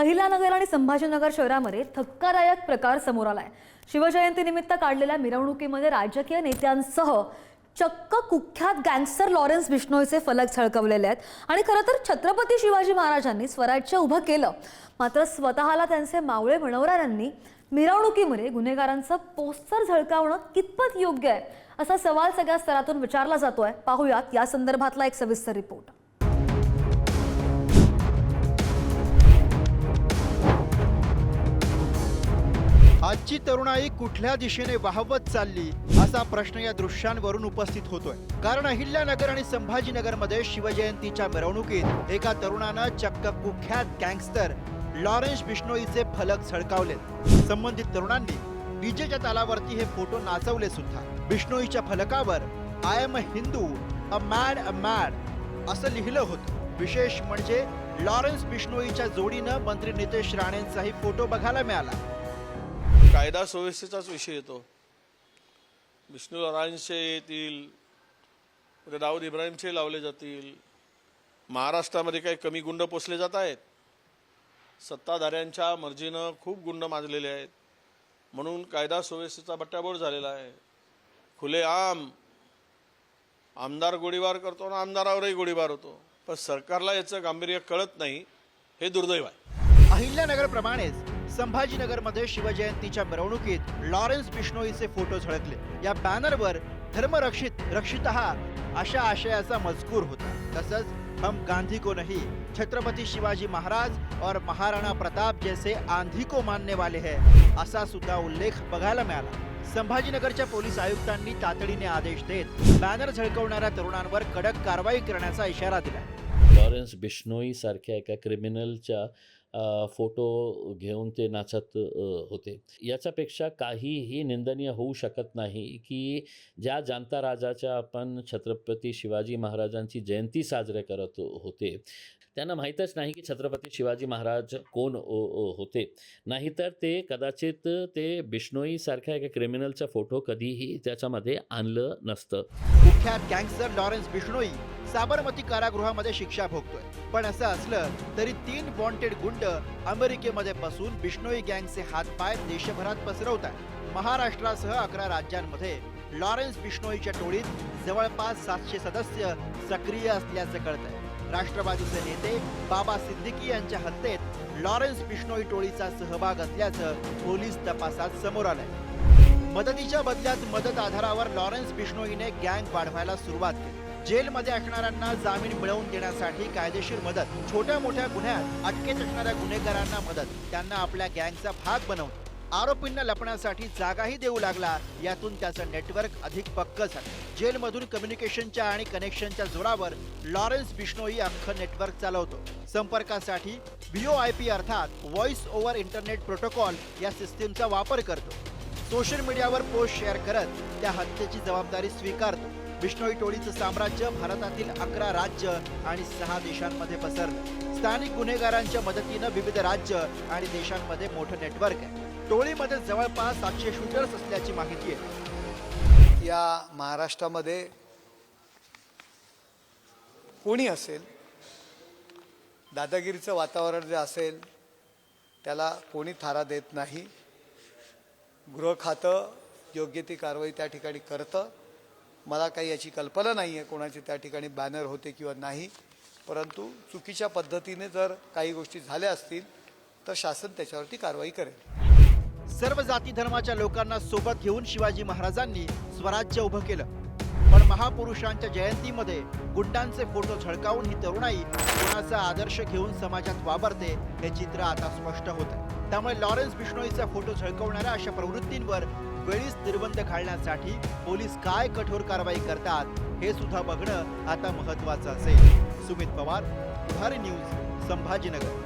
अहिलानगर आणि संभाजीनगर शहरामध्ये धक्कादायक प्रकार समोर आलाय. शिवजयंतीनिमित्त काढलेल्या मिरवणुकीमध्ये राजकीय नेत्यांसह चक्क कुख्यात गँगस्टर लॉरेन्स बिश्नोईचे फलक झळकवलेले आहेत. आणि खरं तर छत्रपती शिवाजी महाराजांनी स्वराज्य उभं केलं. मात्र स्वतःला त्यांचे मावळे बनवणाऱ्यांनी मिरवणुकीमध्ये गुन्हेगारांचं पोस्टर झळकावणं कितपत योग्य आहे असा सवाल सगळ्या स्तरातून विचारला जातोय. पाहूयात या संदर्भातला एक सविस्तर रिपोर्ट. आजची तरुणाई कुठल्या दिशेने वाहवत चालली असा प्रश्न या दृश्यांवरून उपस्थित होतोय. कारण अहिल्यानगर आणि संभाजीनगरमध्ये शिवजयंतीच्या मिरवणुकीत एका तरुणानं चक्क कुख्यात गँगस्टर लॉरेन्स बिश्नोईचे फलक झळकावलेत. संबंधित तरुणांनी डीजेच्या तालावरती हे फोटो नाचवले सुद्धा. बिश्नोईच्या फलकावर I am a Hindu a mad a mad असं लिहिलं होतं. विशेष म्हणजे लॉरेन्स बिश्नोईच्या जोडीनं मंत्री नितेश राणेंचाही फोटो बघायला मिळाला. कायदा सुव्यवस्थेचाच विषय येतो. विष्णू नारायणचे येतील उद्या दाऊद इब्राहिमचे लावले जातील. महाराष्ट्रामध्ये काही कमी गुंड पोचले जात आहेत. सत्ताधाऱ्यांच्या मर्जीनं खूप गुंड माजलेले आहेत. म्हणून कायदा सुव्यवस्थेचा बट्ट्याबोळ झालेला आहे. खुलेआम आमदार गोळीबार करतो आणि आमदारावरही गोळीबार होतो. पण सरकारला याचं गांभीर्य कळत नाही हे दुर्दैव आहे. अहिल्यानगरप्रमाणेच संभाजीनगरमध्ये शिवजयंतीच्या मिरवणुकीत लॉरेन्स बिश्नोईचे फोटो झळकले. या बॅनरवर धर्मरक्षित रक्षितहा अशा आशयाचा मजकूर होता. तसंच हम गांधी को नहीं छत्रपती शिवाजी महाराज और महाराणा प्रताप जैसे आंधी को मानने वाले है असा सुद्धा उल्लेख बघायला मिळाला. संभाजीनगरच्या पोलीस आयुक्तांनी तातडीने आदेश देत बॅनर झळकवणाऱ्या तरुणांवर कडक कारवाई करण्याचा इशारा दिला. लॉरेन्स बिश्नोई सारख्या एका क्रिमिनलच्या फोटो घेऊन ते नाचत होते. याच्यापेक्षा काहीही निंदनीय होऊ शकत नाही की ज्या जाणता राजाच्या आपण छत्रपती शिवाजी महाराजांची जयंती साजरे करत होते त्यांना माहीतच नाही की छत्रपती शिवाजी महाराज कोण ओ- होते. नाहीतर ते कदाचित ते बिष्णोईसारख्या एका क्रिमिनलचा फोटो कधीही त्याच्यामध्ये आणलं नसतं. कुख्यात गँगस्टर लॉरेन्स बिष्णोई साबरमती कारागृहामध्ये शिक्षा भोगतोय. पण असं असलं तरी तीन वॉन्टेड गुंड अमेरिकेमध्ये बसून बिष्णोई गँगचे हातपाय देशभरात पसरवतात महाराष्ट्रासह अकरा राज्यांमध्ये लॉरेन्स बिष्णोईच्या टोळीत जवळपास सातशे सदस्य सक्रिय असल्याचं कळतंय. राष्ट्रवादीचे नेते बाबा सिद्दीकी यांच्या हत्येत लॉरेन्स बिष्णोई टोळीचा सहभाग असल्याचं पोलीस तपासात समोर आलंय. मदतीच्या बदल्यात मदत आधारावर लॉरेन्स बिष्णोईने गँग वाढवायला सुरुवात केली. जेलमध्ये असणाऱ्यांना जामीन मिळवून देण्यासाठी कायदेशीर मदत छोट्या मोठ्या गुन्ह्यात अटकेत असणाऱ्या गुन्हेगारांना मदत त्यांना आपल्या गँगचा भाग बनवून. आरोपींना लपण्यासाठी जागाही देऊ लागला यातून त्याचं नेटवर्क अधिक पक्क झालं. जेलमधून कम्युनिकेशनच्या आणि कनेक्शनच्या जोरावर लॉरेन्स बिश्नोई अख्खं नेटवर्क चालवतो. संपर्कासाठी व्हीओ आय पी अर्थात व्हॉइस ओव्हर इंटरनेट प्रोटोकॉल या सिस्टीमचा वापर करतो. सोशल मीडियावर पोस्ट शेअर करत त्या हत्येची जबाबदारी स्वीकारतो. बिश्नोई टोळीचं साम्राज्य भारतातील अकरा राज्य आणि सहा देशांमध्ये पसरलं. स्थानिक गुन्हेगारांच्या मदतीनं विविध राज्य आणि देशांमध्ये मोठं नेटवर्क आहे. टोळीमध्ये जवळपास सातशे शूटर्स असल्याची माहिती आहे. या महाराष्ट्रामध्ये कोणी असेल दादागिरीचं वातावरण जे असेल त्याला कोणी थारा देत नाही. गृह खातं योग्य ती कारवाई त्या ठिकाणी करतं. मला काही याची कल्पना नाही आहे कोणाचे त्या ठिकाणी बॅनर होते किंवा नाही. परंतु चुकीच्या पद्धतीने जर काही गोष्टी झाल्या असतील तर शासन त्याच्यावरती कारवाई करेल. सर्व जाती धर्माच्या लोकांना सोबत घेऊन शिवाजी महाराजांनी स्वराज्य उभं केलं. महापुरुषांच्या जयंतीमध्ये गुंडांचे फोटो झळकावून ही तरुणाई कोणाचा आदर्श घेऊन समाजात वावरते हे चित्र आता स्पष्ट होत आहे. त्यामुळे लॉरेन्स बिश्नोईचा फोटो झळकवणाऱ्या अशा प्रवृत्तींवर वेळीच निर्बंध घालण्यासाठी पोलीस काय कठोर कारवाई करतात हे सुद्धा बघणं आता महत्वाचं असेल. सुमित पवार पुढारी न्यूज संभाजीनगर.